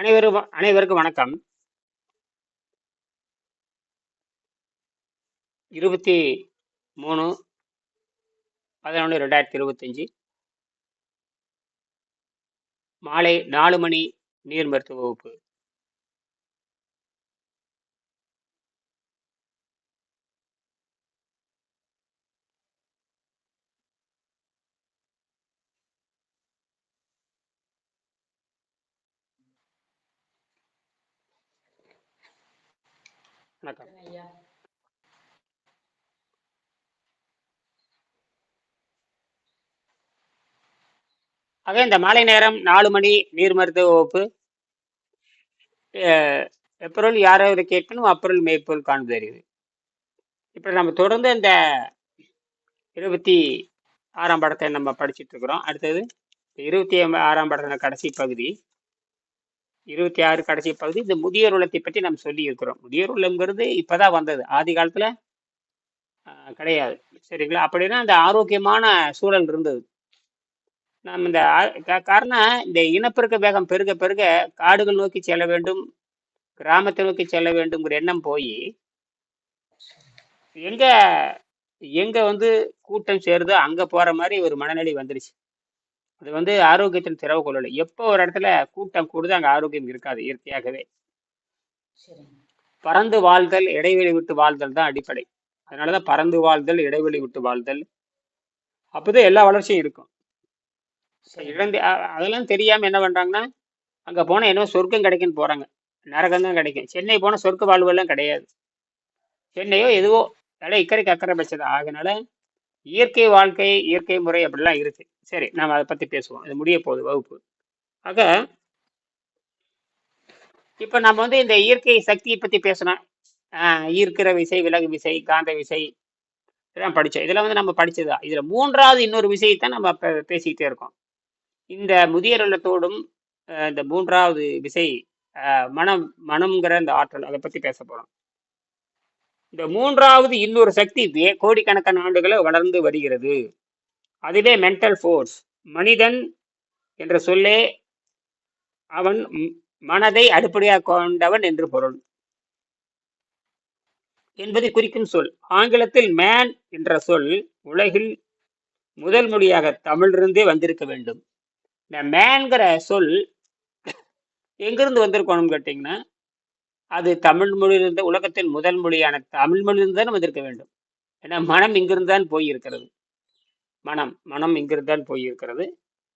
அனைவரும் அனைவருக்கும் வணக்கம். இருபத்தி மூணு பதினொன்று ரெண்டாயிரத்தி இருபத்தஞ்சி. மாலை நாலு மணி நீர் மருத்துவ வகுப்பு. வணக்கம். ஐயா. ஆக இந்த மாலை நேரம் நாலு மணி நீர் மருத்துவ வகுப்பு எப்பொருள் யாராவது கேட்கணும் அப்பொருள் மெய்ப்பொருள் காண்பது அறிவு. இப்போ நம்ம தொடர்ந்து இந்த இருபத்தி ஆறாம் படத்தை நம்ம படிச்சிட்டு இருக்கிறோம். அடுத்தது இருபத்தி ஆறாம் படத்துல கடைசி பகுதி. இருபத்தி ஆறு கடைசி பகுதி இந்த முதியோர் உள்ளத்தை பற்றி நாம் சொல்லி இருக்கிறோம் முதியோர் உள்ளம்ங்கிறது இப்பதான் வந்தது. ஆதி காலத்துல ஆஹ், கிடையாது. சரிங்களா? அப்படின்னா அந்த ஆரோக்கியமான சூழல் இருந்தது. நாம் இந்த காரணம் இந்த இனப்பெருக்க வேகம் பெருக பெருக காடுகள் நோக்கி செல்ல வேண்டும் கிராமத்தை நோக்கி செல்ல வேண்டும்ங்கிற எண்ணம் போய் எங்க எங்க வந்து கூட்டம் சேருதோ அங்க போற மாதிரி ஒரு மனநிலை வந்துருச்சு. அது வந்து ஆரோக்கியத்தின் திறவு கொள்ளலை. எப்போ ஒரு இடத்துல கூட்டம் கூடுதோ அங்க ஆரோக்கியம் இருக்காது இயற்கையாகவே. பறந்து வாழ்தல் இடைவெளி விட்டு வாழ்தல் தான் அடிப்படை. அதனாலதான் பறந்து வாழ்தல் இடைவெளி விட்டு வாழ்தல். அப்போதான் எல்லா வளர்ச்சியும் இருக்கும். இழந்து அதெல்லாம் தெரியாம என்ன பண்றாங்கன்னா அங்க போனா என்ன சொர்க்கம் கிடைக்குன்னு போறாங்க. நரகம் தான் கிடைக்கும். சென்னை போனா சொர்க்க வாழ்வெல்லாம் கிடையாது. சென்னையோ எதுவோ அதெல்லாம் இக்கரைக்கு அக்கறை பட்சது ஆகனால இயற்கை வாழ்க்கை இயற்கை முறை அப்படிலாம் இருக்கு. சரி நாம அதை பற்றி பேசுவோம். இது முடிய போகுது வகுப்பு. ஆக இப்ப நம்ம வந்து இந்த இயற்கை சக்தியை பத்தி பேசணும். ஆஹ் ஈர்க்கிற விசை விலகு விசை காந்த விசை இதெல்லாம் படிச்சோம். இதெல்லாம் வந்து நம்ம படிச்சதுதான். இதுல மூன்றாவது இன்னொரு விஷயத்தை நம்ம பேசிக்கிட்டே இருக்கோம். இந்த முதியர் இல்லத்தோடும் அஹ், இந்த மூன்றாவது விசை மனம் மனம்ங்கிற இந்த ஆற்றல் அதை பத்தி பேச போகிறோம் இந்த மூன்றாவது இன்னொரு சக்தி வே- கோடிக்கணக்கான ஆண்டுகளை வளர்ந்து வருகிறது. அதுவே மென்டல் ஃபோர்ஸ் மனிதன் என்ற சொல்லே அவன் மனதை அடிப்படையாக கொண்டவன் என்று பொருள். என்பதை குறிக்கும் சொல். ஆங்கிலத்தில் மேன் என்ற சொல் உலகில் முதல் மொழியாக தமிழிலிருந்தே வந்திருக்க வேண்டும். இந்த மேன்கிற சொல் எங்கிருந்து வந்திருக்கணும்னு கேட்டிங்கன்னா அது தமிழ் மொழியிலிருந்து உலகத்தின் முதல் மொழியான தமிழ் மொழியிலிருந்து தான் வந்திருக்க வேண்டும். ஏன்னா மனம் இங்கிருந்து தான் போயிருக்கிறது. மனம் மனம் இங்கிருந்து தான் போயிருக்கிறது.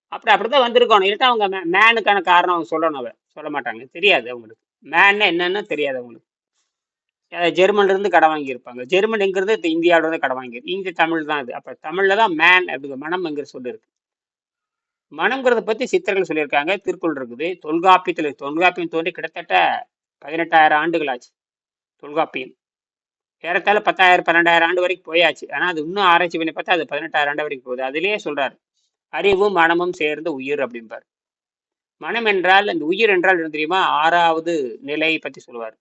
அப்படி அப்படிதான் வந்திருக்கணும். இல்லட்டா அவங்க மே- மேனுக்கான காரணம் அவங்க சொல்லணும் அவ. சொல்ல மாட்டாங்க. தெரியாது அவங்களுக்கு. மேன்னா என்னன்னு தெரியாது அவங்களுக்கு. ஜெர்மன்லேருந்து ஜெர்மன்ல கடை வாங்கியிருப்பாங்க. ஜெர்மன் எங்கிறது இது இருந்து கடை வாங்கி இங்க தமிழ் தான் இது அப்போ தமிழில் தான் மேன் அப்படிங்கிற மனம் எங்கிற சொல்லியிருக்கு மனம்ங்கிறத பற்றி சித்தர்கள் சொல்லியிருக்காங்க. திருக்குள் இருக்குது. தொல்காப்பியத்தில் தொல்காப்பியம் தோன்றி கிட்டத்தட்ட பதினெட்டாயிரம் ஆண்டுகள் ஆச்சு. தொல்காப்பியம். ஏறத்தாழ பத்தாயிரம் பன்னெண்டாயிரம் ஆண்டு வரைக்கும் போயாச்சு. ஆனா அது இன்னும் ஆராய்ச்சி பண்ணி பார்த்தா அது பதினெட்டாயிரம் ஆண்டு வரைக்கும் போகுது. அதுலேயே சொல்றாரு அறிவும் மனமும் சேர்ந்த உயிர் அப்படிம்பார். மனம் என்றால் அந்த உயிர் என்றால் என்ன தெரியுமா? ஆறாவது நிலையை பத்தி சொல்லுவார்.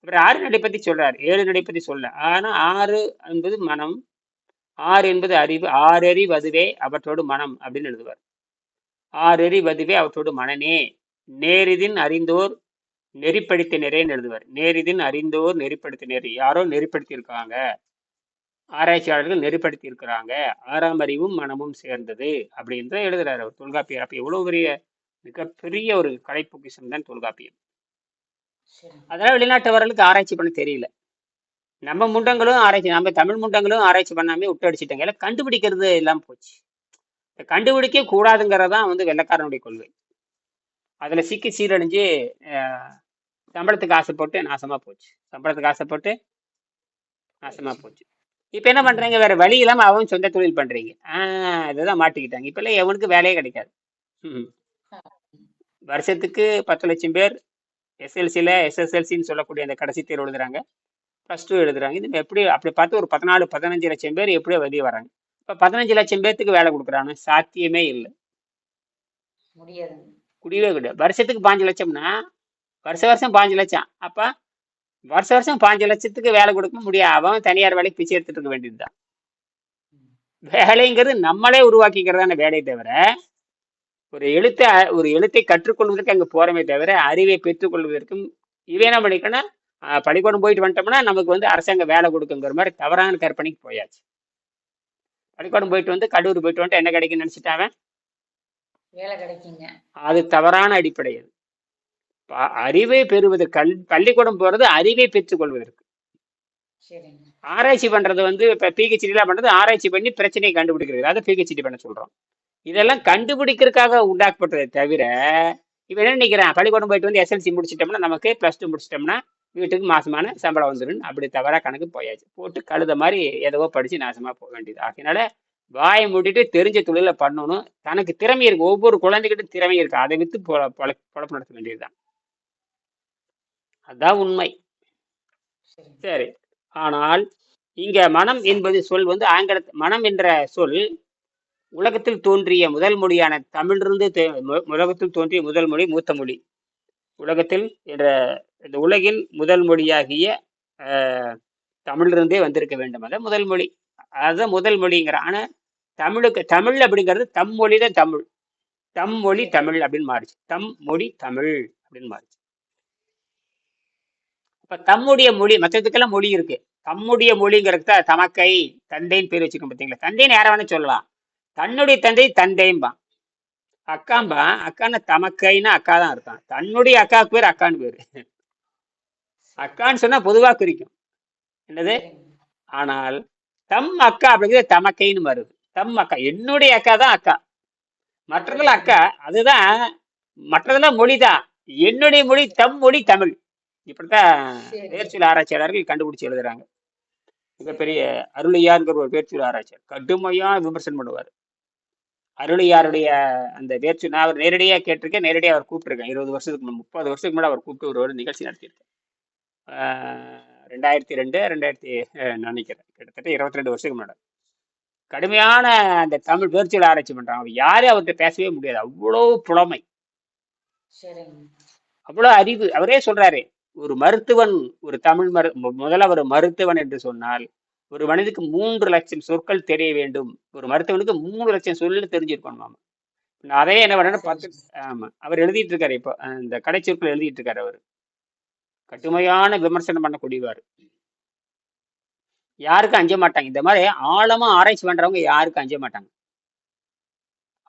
அப்புறம் ஆறு நிலை பத்தி சொல்றார் ஏழு நிலை பற்றி சொல்ல ஆனா ஆறு என்பது மனம் ஆறு என்பது அறிவு ஆறறிவு அதுவே அவற்றோடு மனம் அப்படின்னு எழுதுவார். ஆறறிவு அதுவே அவற்றோடு மனனே நேரிதின் அறிந்தோர் நெறிப்படுத்தி நிறைன்னு எழுதுவார். நேரிதின் அறிந்தோர் நெறிப்படுத்தி நெறி யாரோ நெறிப்படுத்தி இருக்காங்க ஆராய்ச்சியாளர்கள் நெறிப்படுத்தி இருக்கிறாங்க ஆறாம் அறிவும் மனமும் சேர்ந்தது அப்படின்னு தான் எழுதுறாரு அவர் தொல்காப்பியர். அப்ப எவ்வளவு பெரிய மிகப்பெரிய ஒரு கலை பொக்கிஷம் தான் தொல்காப்பியம். அதனால வெளிநாட்டவர்களுக்கு ஆராய்ச்சி பண்ண தெரியல. நம்ம முண்டங்களும் ஆராய்ச்சி நம்ம தமிழ் முண்டங்களும் ஆராய்ச்சி பண்ணாமே விட்டு அடிச்சிட்டாங்க எல்லாம் கண்டுபிடிக்கிறது எல்லாம் போச்சு. கண்டுபிடிக்க கூடாதுங்கிறதான் வந்து வெள்ளைக்காரனுடைய கொள்கை. அதுல சிக்கி சீரழிஞ்சு சம்பளத்துக்கு ஆசைப்பட்டு நாசமா போச்சு. சம்பளத்துக்கு ஆசைப்பட்டு நாசமா போச்சு. இப்ப என்ன பண்றீங்க? வேற வழி இல்லாம அவன் சொந்த தொழில் பண்றீங்க. ஆஹ் இதுதான் மாட்டிக்கிட்டாங்க. இப்ப எல்லாம் எவனுக்கு வேலையே கிடைக்காது. வருஷத்துக்கு பத்து லட்சம் பேர் எஸ்எல்சியில் எஸ்எஸ்எல்சின்னு சொல்லக்கூடிய அந்த கடைசி தேர்வு எழுதுறாங்க. ப்ளஸ் டூ எழுதுறாங்க. இது எப்படி அப்படி பார்த்து ஒரு பதினாலு பதினஞ்சு லட்சம் பேர் எப்படியோ வெளியே வராங்க. இப்போ பதினஞ்சு லட்சம் பேர்த்துக்கு வேலை கொடுக்குறாங்க சாத்தியமே இல்லை. முடியாதுங்க குடியவே கிடையாது வருஷத்துக்கு பாஞ்சு லட்சம்னா வருஷ வருஷம் பாஞ்சு லட்சம். அப்போ வருஷ வருஷம் பாஞ்சு லட்சத்துக்கு வேலை கொடுக்க முடியாது அவன் தனியார் வேலைக்கு பிச்சை எடுத்துட்டு இருக்க வேண்டியதுதான். வேலைங்கிறது நம்மளே உருவாக்கிக்கிறதான வேலையை தவிர ஒரு எழுத்தை ஒரு எழுத்தை கற்றுக்கொள்வதற்கு அங்கே போறோமே தவிர அறிவை பெற்றுக்கொள்வதற்கும் இவன் என்ன பண்ணிக்கணும்? ஆஹ் பள்ளிக்கூடம் போயிட்டு வந்துட்டோம்னா நமக்கு வந்து அரசாங்கம் வேலை கொடுக்குங்கிற மாதிரி தவறான கற்பனைக்கு போயாச்சு. பள்ளிக்கூடம் போயிட்டு வந்து கல்லூரி போயிட்டு வந்துட்டு என்ன கிடைக்குன்னு நினைச்சிட்டாங்க வேலை கிடைக்குங்க. அது தவறான அடிப்படை அது அறிவை பெறுவது கல் பள்ளிக்கூடம் போறது அறிவை பெற்றுக்கொள்வதற்கு ஆராய்ச்சி பண்றது வந்து இப்ப பிஹெச்டிலாம் பண்றது ஆராய்ச்சி பண்ணி பிரச்சனையை கண்டுபிடிக்கிறது. அதை பிஹெச்டி பண்ண சொல்றோம். இதெல்லாம் கண்டுபிடிக்கிறதுக்காக உண்டாக்கப்பட்டதை தவிர இவன் என்ன நினைக்கிறான்? பள்ளிக்கூடம் போயிட்டு வந்து எஸ்எல்சி முடிச்சிட்டோம்னா நமக்கு ப்ளஸ் டூ முடிச்சிட்டோம்னா வீட்டுக்கு மாசமான சம்பளம் வந்துடும் அப்படி தவறா கணக்கு போயாச்சு. போட்டு கழுத மாதிரி ஏதோ படிச்சு நாசமா போக வேண்டியது. அதனால வாயை மூடிட்டு தெரிஞ்ச தொழில பண்ணணும். தனக்கு திறமை இருக்கு. ஒவ்வொரு குழந்தைகிட்டும் திறமை இருக்கு. அதை வித்து பொழ பொழ- பொழப்பு நடத்த வேண்டியதுதான். அதான் உண்மை. சரி. ஆனால் இங்க மனம் என்பது சொல் வந்து ஆங்கில மனம் என்ற சொல் உலகத்தில் தோன்றிய முதல் மொழியான தமிழிலிருந்து உலகத்தில் தோன்றிய முதல் மொழி மூத்த மொழி. உலகத்தில் என்ற இந்த உலகின் முதல் மொழியாகிய தமிழிலிருந்தே வந்திருக்க வேண்டும். அதான் முதல் மொழி. அதுதான் முதல் மொழிங்கிற ஆனால் தமிழுக்கு தமிழ் அப்படிங்கிறது தம் மொழி தான் தமிழ். தம் மொழி தமிழ் அப்படின்னு மாறிச்சு. தம் மொழி தமிழ் அப்படின்னு மாறிச்சு. இப்ப தம்முடைய மொழி மற்றதுக்கெல்லாம் மொழி இருக்கு. தம்முடைய மொழிங்கிறது தான் தமக்கை தந்தைன்னு பேர் வச்சுக்கோங்க பார்த்தீங்களா தந்தைன்னு யாரை வேணா சொல்லலாம். தன்னுடைய தந்தை தந்தைம்பான். அக்காம்பா அக்கான்னு தமக்கைன்னா அக்கா தான் இருக்கான் தன்னுடைய அக்காவுக்கு பேர் அக்கான்னு பேரு. அக்கான்னு சொன்னா பொதுவா குறிக்கும். என்னது? ஆனால் தம் அக்கா அப்படிங்கிறது தமக்கைன்னு வருது. தம் அக்கா என்னுடைய அக்கா தான் அக்கா. மற்றதெல்லாம் அக்கா அதுதான் மற்றதெல்லாம் மொழிதான். என்னுடைய மொழி தம் மொழி தமிழ். இப்படித்தான் வேர்ச்சொல் ஆராய்ச்சியாளர்கள் கண்டுபிடிச்சு எழுதுறாங்க. மிகப்பெரிய அருளியார்ங்கிற ஒரு வேர்ச்சொல் ஆராய்ச்சியாளர். கடுமையா விமர்சனம் பண்ணுவார். அருளியாருடைய அந்த வேர்ச்சொல் நான் அவர் நேரடியாக கேட்டிருக்கேன் நேரடியாக அவர் கூப்பிட்டுருக்கேன். இருபது வருஷத்துக்கு முப்பது வருஷத்துக்கு முன்னாடி அவர் கூப்பிட்டு ஒரு ஒரு நிகழ்ச்சி நடத்தியிருக்கேன். ரெண்டாயிரத்தி ரெண்டு ரெண்டாயிரத்தி நினைக்கிறேன். கிட்டத்தட்ட இருபத்தி ரெண்டு வருஷத்துக்கு முன்னாடி. கடுமையான அந்த தமிழ் வேர்ச்சொல் ஆராய்ச்சி பண்றாங்க. அவர் யாரும் அவர்கிட்ட பேசவே முடியாது. அவ்வளோ புலமை. அவ்வளோ அறிவு. அவரே சொல்றாரு ஒரு மருத்துவன் ஒரு தமிழ் மரு முதல்ல ஒரு மருத்துவன் என்று சொன்னால் ஒரு மனிதனுக்கு மூன்று லட்சம் சொற்கள் தெரிய வேண்டும். ஒரு மருத்துவனுக்கு மூணு லட்சம் சொல் தெரிஞ்சிருக்கணும் நான் அதே என்ன பண்ணேன்னா பத்து ஆமா. அவர் எழுதிட்டு இருக்காரு இப்போ இந்த கடை சொற்கள் எழுதிட்டு இருக்காரு அவர். கடுமையான விமர்சனம் பண்ணக்கூடியவர். யாருக்கும் அஞ்ச மாட்டாங்க. இந்த மாதிரி ஆழமா ஆராய்ச்சி பண்றவங்க யாருக்கும் அஞ்ச மாட்டாங்க.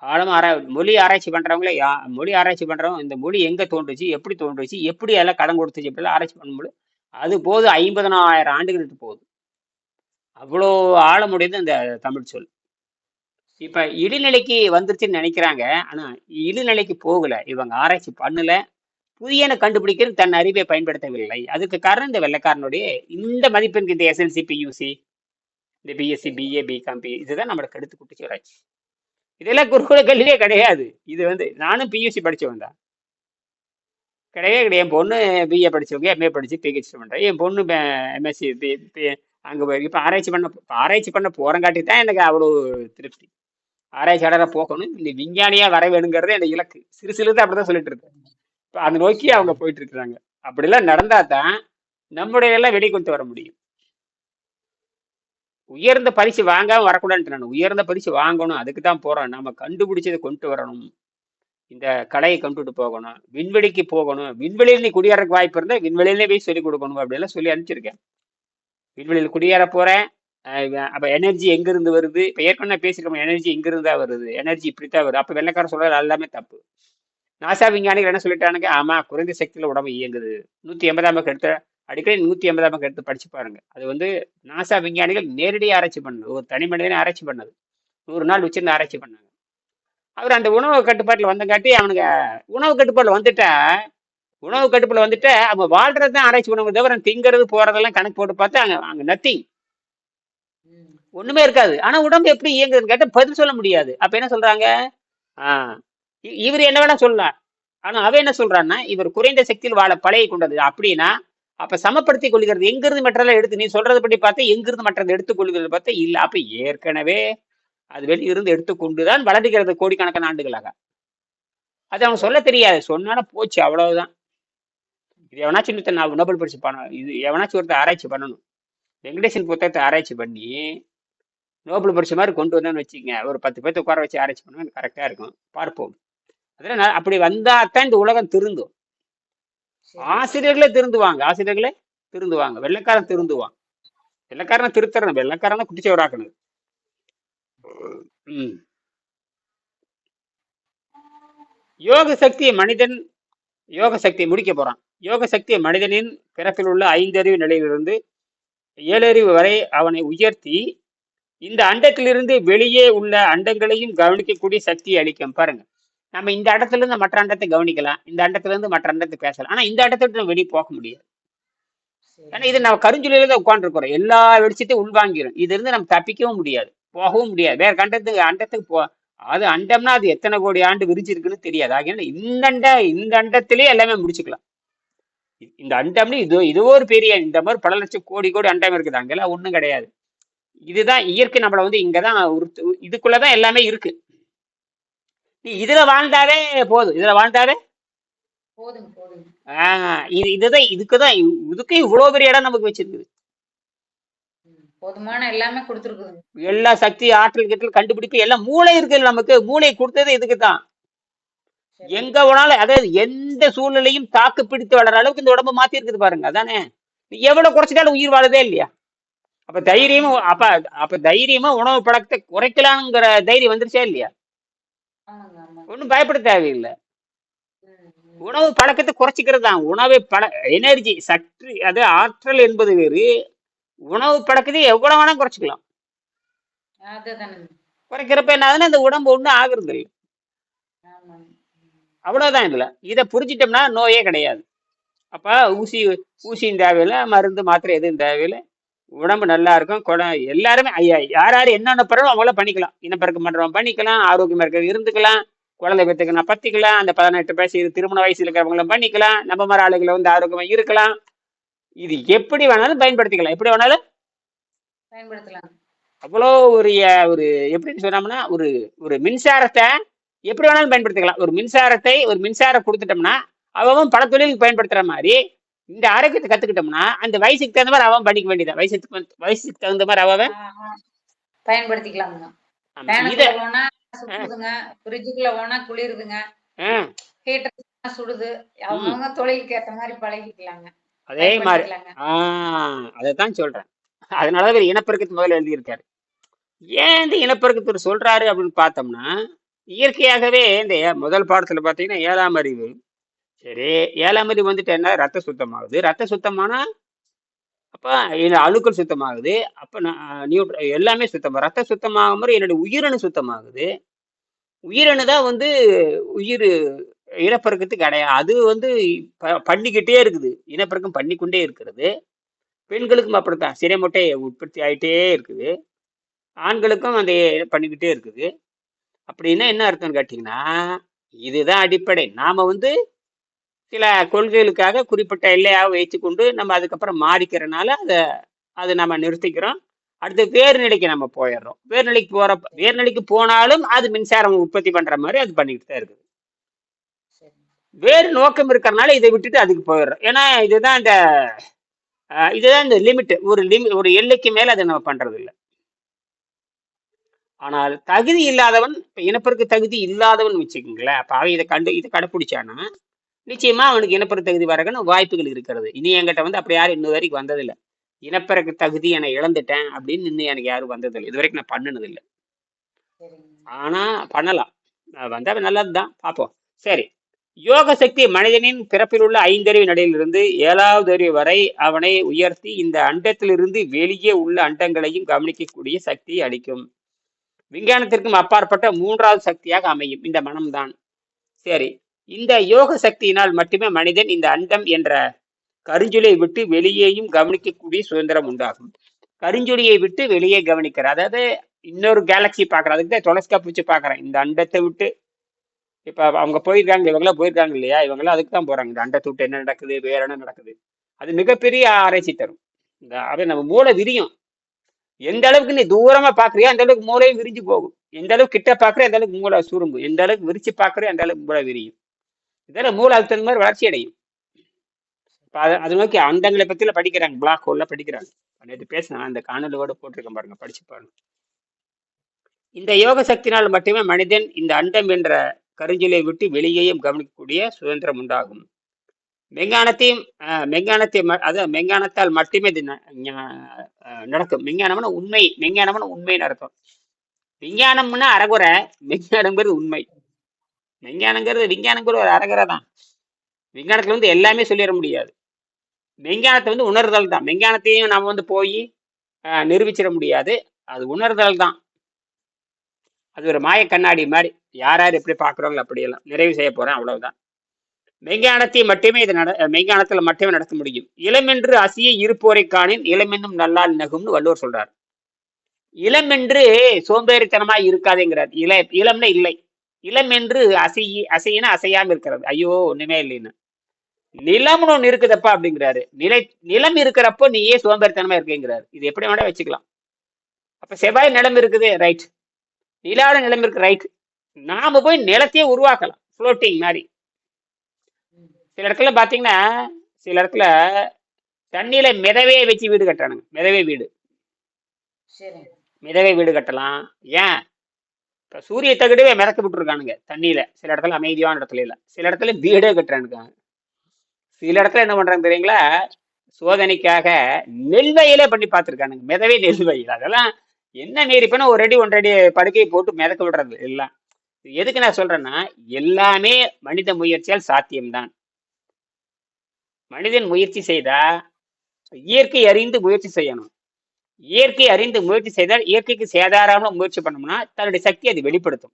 ஆழமா ஆரா மொழி ஆராய்ச்சி பண்றவங்களே யா மொழி ஆராய்ச்சி பண்றவங்க இந்த மொழி எங்க தோன்றுச்சு எப்படி தோன்றுச்சு எப்படி எல்லாம் கடன் கொடுத்துச்சு எப்படிலாம் ஆராய்ச்சி பண்ணும்போது அது போது ஐம்பதனாயிரம் ஆண்டுகளுக்கு போகுது. அவ்வளோ ஆழமுடையது அந்த தமிழ் சொல். இப்ப இடிநிலைக்கு வந்துருச்சுன்னு நினைக்கிறாங்க ஆனா இடிநிலைக்கு போகல இவங்க ஆராய்ச்சி பண்ணல புதியன கண்டுபிடிக்கிறது தன் அறிவை பயன்படுத்தவில்லை. அதுக்கு காரணம் இந்த வெள்ளைக்காரனுடைய இந்த மதிப்பெண்க்கு இந்த எஸ்எல்சி பியூசி இந்த பிஎஸ்சி பிஏ பிகாம் பி இதுதான் நம்மளுக்கு எடுத்து குட்டிச்சு வராச்சு இதெல்லாம் குருகுல கல்வியே கிடையாது. இது வந்து நானும் பியூசி படிச்சவன் தான். கிடையவே கிடையாது. என் பொண்ணு பிஏ படிச்சவங்க எம்ஏ படித்து பிஹெச்டி பண்ணுறேன் என் பொண்ணு எம்எஸ்சி அங்கே போய் இப்போ ஆராய்ச்சி பண்ண ஆராய்ச்சி பண்ண போகிறங்காட்டி தான் எனக்கு அவ்வளோ திருப்தி. ஆராய்ச்சியாளராக போகணும் இல்லை விஞ்ஞானியாக வர வேணுங்கிறது எனக்கு இலக்கு. சிறு சிறு தான் அப்படிதான் சொல்லிட்டு இருக்கேன் இப்போ அதை நோக்கி அவங்க போயிட்டு இருக்கிறாங்க. அப்படிலாம் நடந்தால் தான் நம்முடைய எல்லாம் வெளி கொண்டு வர முடியும். உயர்ந்த பரிசு வாங்காம வரக்கூடாதுன்னு நான் உயர்ந்த பரிசு வாங்கணும். அதுக்கு தான் போறோம். நம்ம கண்டுபிடிச்சதை கொண்டு வரணும். இந்த கலையை கொண்டுட்டு போகணும். விண்வெளிக்கு போகணும். விண்வெளியில் நீ குடியேறக்கு வாய்ப்பு இருந்தால் விண்வெளியிலே போய் சொல்லிக் கொடுக்கணும் அப்படியெல்லாம் சொல்லி அனுப்பிச்சிருக்கேன். விண்வெளியில் குடியேற போறேன். அப்போ எனர்ஜி எங்கேருந்து வருது? இப்போ ஏற்கனவே பேசியிருக்கோம். எனர்ஜி எங்கேருந்து தான் வருது. எனர்ஜி இப்படித்தான் வருது. அப்போ வெள்ளைக்காரன் சொல்கிறது எல்லாமே தப்பு. நாசா விஞ்ஞானிகள் என்ன சொல்லிட்டானுங்க? ஆமாம் குறைந்த சக்தியில் உடம்பு இயங்குது. நூற்றி எண்பதாம் எடுத்த அடிக்கடி நூத்தி எண்பதாம் எடுத்து படிச்சு பாருங்க. அது வந்து நாசா விஞ்ஞானிகள் நேரடியாக ஆராய்ச்சி பண்ணது. ஒரு தனி மனிதனே ஆராய்ச்சி பண்ணது. நூறு நாள் வச்சிருந்து ஆராய்ச்சி பண்ணாங்க. அவர் அந்த உணவு கட்டுப்பாட்டில் வந்தங்காட்டி அவனுக்கு உணவு கட்டுப்பாட்டில் வந்துட்டா உணவு கட்டுப்பாட்டில் வந்துட்டு அவன் வாழ்றது தான் ஆராய்ச்சி பண்ணுவது தவிர திங்கிறது போறதெல்லாம் கணக்கு போட்டு பார்த்தா அங்க அங்க நத்திங் ஒண்ணுமே இருக்காது. ஆனா உடம்பு எப்படி இயங்குதுன்னு கேட்டா பதில் சொல்ல முடியாது. அப்ப என்ன சொல்றாங்க? ஆஹ் இ- இவர் என்ன வேணா சொல்லலாம். ஆனா அவன் என்ன சொல்றான்னா இவர் குறைந்த சக்தியில் வாழ பழகி கொண்டது. அப்படின்னா அப்ப சமப்படுத்தி கொள்கிறது. எங்கிருந்து மற்றெல்லாம் எடுத்து நீ சொல்றது படி பார்த்தா எங்கிருந்து மற்றதை எடுத்துக் கொள்கிறது பார்த்தா இல்ல. அப்ப ஏற்கனவே அது வெளியிருந்து எடுத்துக்கொண்டுதான் வளர்கிறது கோடிக்கணக்கான ஆண்டுகளாக. அது அவன் சொல்ல தெரியாது. சொன்னாலும் போச்சு அவ்வளவுதான். இது எவனாச்சும் ஒருத்தன் நான் நோபல் பரிசு பண்ண இது எவனாச்சும் ஒருத்தர் ஆராய்ச்சி பண்ணணும். வெங்கடேசன் புத்தகத்தை ஆராய்ச்சி பண்ணி நோபல் பரிசு மாதிரி கொண்டு வந்தோம்னு வச்சுக்கங்க. ஒரு பத்து பேர்த்து உட்கார வச்சு ஆராய்ச்சி பண்ணுவேன் கரெக்டாக இருக்கும். பார்ப்போம். அதனால அப்படி அப்படி வந்தாதான் இந்த உலகம் திருந்தும். ஆசிரியர்களே திருந்துவாங்க. ஆசிரியர்களே திருந்துவாங்க. வெள்ளைக்காரன் திருந்துவான். வெள்ளைக்காரனை திருத்தறணும். வெள்ளைக்காரனை குட்டிச்சவராக்கணும். யோக சக்தி மனிதன் யோக சக்தியை முடிக்க போறான். யோக சக்தியை மனிதனின் பிறப்பில் உள்ள ஐந்தறிவு நிலையிலிருந்து ஏழறிவு வரை அவனை உயர்த்தி இந்த அண்டத்திலிருந்து வெளியே உள்ள அண்டங்களையும் கவனிக்கக்கூடிய சக்தியை அளிக்கும். பாருங்க. நம்ம இந்த இடத்துல இருந்து மற்ற அண்டத்தை கவனிக்கலாம். இந்த அண்டத்துல இருந்து மற்ற அண்டத்தை பேசலாம். ஆனா இந்த அண்டத்தை விட்டு நம்ம வெளியே போக முடியாது. ஏன்னா இது நம்ம கருஞ்சுலையில தான் உட்காந்துருக்கிறோம் எல்லா வெளிச்சத்தையும் உள்வாங்கிடும் இது இருந்து நம்ம தப்பிக்கவும் முடியாது. போகவும் முடியாது. வேற கண்டத்துக்கு அண்டத்துக்கு போ அது அண்டம்னா அது எத்தனை கோடி ஆண்டு விரிச்சிருக்குன்னு தெரியாது. ஆகையால இந்த அண்ட இந்த அண்டத்திலே எல்லாமே முடிச்சுக்கலாம். இந்த அண்டம்னு இது இது ஒரு பெரிய இந்த மாதிரி பல லட்சம் கோடி கோடி அண்டம் இருக்குது. அங்கெல்லாம் ஒண்ணும் கிடையாது. இதுதான் இயற்கை நம்மளை வந்து இங்கதான் இதுக்குள்ளதான் எல்லாமே இருக்கு. நீ இதுல வாழ்ந்தாலே போதும். இதுல ஆஹ் இது இதுதான் இதுக்குதான் இதுக்கு இவ்வளவு பெரிய இடம் நமக்கு வச்சிருக்குது. போதுமான எல்லாமே கொடுத்துருக்குதுங்க எல்லா சக்தி ஆற்றல் கிட்டல் கண்டுபிடிப்பு எல்லாம் மூளை இருக்குது நமக்கு. மூளை கொடுத்தது இதுக்கு தான் எங்க வேணாலும் அதாவது எந்த சூழ்நிலையும் தாக்கு பிடித்து வளர அளவுக்கு இந்த உடம்பு மாத்தி இருக்குது பாருங்க. அதானே? எவ்வளவு குறைச்சிட்டாலும் உயிர் வாழதே இல்லையா? அப்ப தைரியமும் அப்ப அப்ப தைரியமா உணவு பழக்கத்தை குறைக்கலாம்ங்கிற தைரியம் வந்துருச்சா இல்லையா? ஒன்றும் பயப்பட தேவையில்லை. உணவு பழக்கத்தை குறைச்சிக்கிறது தான். உணவை பழ எனர்ஜி சக்தி அது ஆற்றல் என்பது வேறு. உணவு பழக்கத்தை எவ்வளவு வேணா குறைச்சிக்கலாம். குறைக்கிறப்ப என்ன ஆகுதுன்னா இந்த உடம்பு ஒன்றும் ஆகுறது இல்லை. அவ்வளவுதான் இதுல. இதை புரிஞ்சிட்டோம்னா நோயே கிடையாது. அப்ப ஊசி ஊசியும் தேவையில்லை மருந்து மாத்திரை எதுவும் தேவையில்லை. உடம்பு நல்லா இருக்கும் குடம் எல்லாருமே ஐயா யார் யார் என்னென்ன பண்றோம் அவங்கள பண்ணிக்கலாம். இனப்பெருக்கம் பண்றவங்க பண்ணிக்கலாம் ஆரோக்கியமா இருக்க இருந்துக்கலாம் குழந்தை பெற்றுக்கலாம் பத்திக்கலாம் அந்த பதினெட்டு வயசு திருமண வயசுல இருக்கிறவங்களும் பண்ணிக்கலாம் நம்ம மாதிரி ஆளுகளை வந்து ஆரோக்கியமா இருக்கலாம். இது எப்படி வேணாலும் பயன்படுத்திக்கலாம். எப்படி வேணாலும்? பயன்படுத்தலாம். அவ்வளோ ஒரு ஒரு எப்படின்னு சொன்னோம்னா ஒரு ஒரு மின்சாரத்தை எப்படி வேணாலும் பயன்படுத்திக்கலாம். ஒரு மின்சாரத்தை ஒரு மின்சாரம் கொடுத்துட்டோம்னா அவன் பல தொழிலுக்கு பயன்படுத்துற மாதிரி இந்த ஆரோக்கியத்தை கத்துக்கிட்டோம்னா அந்த வயசுக்கு தகுந்த மாதிரி அவன் பண்ணிக்க வேண்டியதான் வயசுக்கு வயசுக்கு தகுந்த மாதிரி அவன் போனா சுடுதுங்க. ஃப்ரிட்ஜுக்குள்ள போனா குளிருதுங்க. ஹீட்டர் சுடுது. ம், அவங்கவுங்க தொழிலுக்கு ஏத்த மாதிரி பழகிக்கலாங்க. அதே மாதிரி. ஆஹ் அதைத்தான் சொல்றேன். அதனால இவர் இனப்பெருக்கத்து முதல்ல எழுதியிருக்காரு. ஏன் இந்த இனப்பெருக்கத்தூர் சொல்றாரு அப்படின்னு பார்த்தோம்னா இயற்கையாகவே இந்த முதல் பாடத்துல பார்த்தீங்கன்னா ஏழாம் அறிவு சரி ஏழாம் தேதி வந்துட்டு என்ன? ரத்த சுத்தமாகுது. ரத்த சுத்தமானா அப்போ இந்த அணுக்கள் சுத்தமாகுது. அப்போ நான் நியூட்ர எல்லாமே சுத்தமாக ரத்த சுத்தமாகும் போது என்னுடைய உயிரணு சுத்தமாகுது. உயிரணு தான் வந்து உயிர் இனப்பெருக்கத்துக்கு கிடையாது அது வந்து ப- பண்ணிக்கிட்டே இருக்குது. இனப்பெருக்கம் பண்ணிக்கொண்டே இருக்கிறது. பெண்களுக்கும் அப்படித்தான். சிறைமுட்டை உற்பத்தி ஆகிட்டே இருக்குது. ஆண்களுக்கும் அந்த பண்ணிக்கிட்டே இருக்குது. அப்படின்னா என்ன அர்த்தம்னு கேட்டிங்கன்னா இதுதான் அடிப்படை. நாம் வந்து சில கொள்கைகளுக்காக குறிப்பிட்ட எல்லையாக வைத்துக்கொண்டு நம்ம அதுக்கப்புறம் மாறிக்கிறனால அதை அதை நம்ம நிறுத்திக்கிறோம். அடுத்து வேர்நிலைக்கு நம்ம போயிடுறோம். வேர்நிலைக்கு போற வேர்நிலைக்கு போனாலும் அது மின்சாரம் உற்பத்தி பண்ற மாதிரி அது பண்ணிக்கிட்டு தான் இருக்குது. வேறு நோக்கம் இருக்கிறனால இதை விட்டுட்டு அதுக்கு போயிடுறோம். ஏன்னா இதுதான் இந்த இதுதான் இந்த லிமிட் ஒரு லிமி ஒரு எல்லைக்கு மேல அதை நம்ம பண்றது இல்லை ஆனால் தகுதி இல்லாதவன் இப்போ இனப்பெருக்க தகுதி இல்லாதவன் வச்சுக்கோங்களேன். அப்ப அவன் இதை கண்டு இதை கடைப்பிடிச்சானா நிச்சயமா அவனுக்கு இனப்பெருக்க தகுதி வரக்கான வாய்ப்புகள் இருக்கிறது. இனி என்கிட்ட வந்து அப்படி யாரும் இன்னும் வரைக்கும் வந்ததில்லை. இனப்பெருக்க தகுதி என்னை இழந்துட்டேன் அப்படின்னு இன்னும் எனக்கு யாரும் வந்ததில்லை. இது வரைக்கும் நான் பண்ணினதில்லை. ஆனா பண்ணலாம். வந்தா நல்லதுதான். பார்ப்போம் சரி. யோக சக்தி மனிதனின் பிறப்பில் உள்ள ஐந்தறிவு நிலையிலிருந்து ஏழாவது அறிவு வரை அவனை உயர்த்தி இந்த அண்டத்திலிருந்து வெளியே உள்ள அண்டங்களையும் கவனிக்கக்கூடிய சக்தியை அளிக்கும். விஞ்ஞானத்திற்கும் அப்பாற்பட்ட மூன்றாவது சக்தியாக அமையும். இந்த மனம்தான். சரி. இந்த யோக சக்தியினால் மட்டுமே மனிதன் இந்த அண்டம் என்ற கருஞ்சொலியை விட்டு வெளியேயும் கவனிக்கக்கூடிய சுதந்திரம் உண்டாகும். கருஞ்சொலியை விட்டு வெளியே கவனிக்கிற அதாவது இன்னொரு கேலக்சி பார்க்குறேன் அதுக்கு தான் டொலஸ்காப் வச்சு பார்க்குறேன் இந்த அண்டத்தை விட்டு. இப்போ அவங்க போயிருக்காங்க இவங்களாம் போயிருக்காங்க இல்லையா? இவங்களாம் அதுக்கு தான் போகிறாங்க இந்த அண்டத்தை விட்டு என்ன நடக்குது? வேற என்ன நடக்குது? அது மிகப்பெரிய ஆராய்ச்சி தரும். இந்த அதை நம்ம மூளை விரியும். எந்த அளவுக்கு நீ தூரமாக பார்க்குறியா அந்த அளவுக்கு மூளையும் விரிஞ்சு போகும். எந்த அளவுக்கு கிட்ட பாக்குறியோ அந்த அளவுக்கு மூளை சுருங்கும். எந்த அளவுக்கு விரிச்சு பாக்குறியோ அந்த அளவுக்கு மூளை விரியும். இதெல்லாம் மூல அதுக்கு தகுந்த மாதிரி வளர்ச்சி அடையும். அது நோக்கி அண்டங்களை பத்தில படிக்கிறாங்க. பிளாக் ஹோல்ல படிக்கிறாங்க. நேற்று பேசினா அந்த காணொலியோட போட்டிருக்கேன் பாருங்க. படிச்சு பாருங்க. இந்த யோக சக்தினால் மட்டுமே மனிதன் இந்த அண்டம் என்ற கருஞ்சொல்லை விட்டு வெளியேயும் கவனிக்கக்கூடிய சுதந்திரம் உண்டாகும். மெஞ்ஞானத்தையும் மெங்கானத்தை மெஞ்ஞானத்தை மெங்கானத்தால் அதாவது மெஞ்ஞானத்தால் மட்டுமே இது நடக்கும். மெஞ்ஞானம்னா உண்மை. மெஞ்ஞானம்னா உண்மைன்னு அர்த்தம். விஞ்ஞானம்னா அறகுறை. மெஞ்ஞானங்கிறது உண்மை. விஞ்ஞானங்கிறது விஞ்ஞானங்கிறது ஒரு அரகரை தான். விஞ்ஞானத்துல வந்து எல்லாமே சொல்லிட முடியாது. விஞ்ஞானத்தை வந்து உணர்தல் தான். விஞ்ஞானத்தையும் நாம வந்து போய் நிரூபிச்சிட முடியாது. அது உணர்தல் தான். அது ஒரு மாய கண்ணாடி மாதிரி. யார் யார் எப்படி பார்க்குறாங்களோ அப்படியெல்லாம் நிறைவு செய்ய போகிறேன் அவ்வளவுதான். மெய்ஞானத்தை மட்டுமே இது நட மெய்ஞானத்தில் மட்டுமே நடத்த முடியும். இளமென்று அசிய இருப்போரை காணின் இளமென்னும் நல்லால் நகும்னு வள்ளுவர் சொல்றார். இளமென்று சோம்பேறித்தனமாக இருக்காதுங்கிறார். இள இளம்னா இல்லை. இளம் என்று அசையி அசையினா அசையாம இருக்கிறது. ஐயோ ஒண்ணுமே இல்லைன்னு. நிலம்னு ஒண்ணு இருக்குதப்பா அப்படிங்கிறாரு. நிலை நிலம் இருக்கிறப்போ நீ ஏன் சோம்பேறித்தனமா இருக்கேங்கிறாரு. இது எப்படி வேணா வச்சுக்கலாம். அப்ப செவ்வாய் நிலம் இருக்குது ரைட் நிலாட நிலம் இருக்கு ரைட் நாம போய் நிலத்தையே உருவாக்கலாம். ஃப்ளோட்டிங் மாதிரி. சில இடத்துல பாத்தீங்கன்னா சில இடத்துல தண்ணியில மிதவையை வச்சு வீடு கட்டுறானுங்க. மிதவை வீடு. மிதவை வீடு கட்டலாம். ஏன்? இப்ப சூரிய தகடுவே மிதக்க விட்டுருக்கானுங்க தண்ணியில. சில இடத்துல அமைதியான இடத்துல இல்லை. சில இடத்துல வீடே கட்டுறானுங்க. சில இடத்துல என்ன பண்றாங்க தெரியுங்களா? சோதனைக்காக நெல்வயலே பண்ணி பார்த்துருக்கானுங்க. மிதவே நெல்வயல். அதெல்லாம் என்ன மீறிப்பனா ஒரு அடி ஒன்றரை படுக்கையை போட்டு மிதக்க விடுறது எல்லாம். எதுக்கு நான் சொல்றேன்னா எல்லாமே மனித முயற்சியால் சாத்தியம்தான். மனிதன் முயற்சி செய்தா இயற்கை அறிந்து முயற்சி செய்யணும். இயற்கை அறிந்து முயற்சி செய்தால் இயற்கைக்கு சேதாராம முயற்சி பண்ணோம்னா தன்னுடைய சக்தி அது வெளிப்படுத்தும்.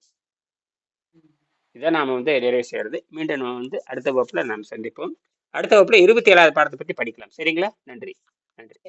இதை நாம வந்து நிறைவு செய்யறது. மீண்டும் நம்ம வந்து அடுத்த வகுப்புல நாம் சந்திப்போம். அடுத்த வகுப்புல இருபத்தி ஏழாவது பாடத்தை பற்றி படிக்கலாம். சரிங்களா? நன்றி. நன்றி.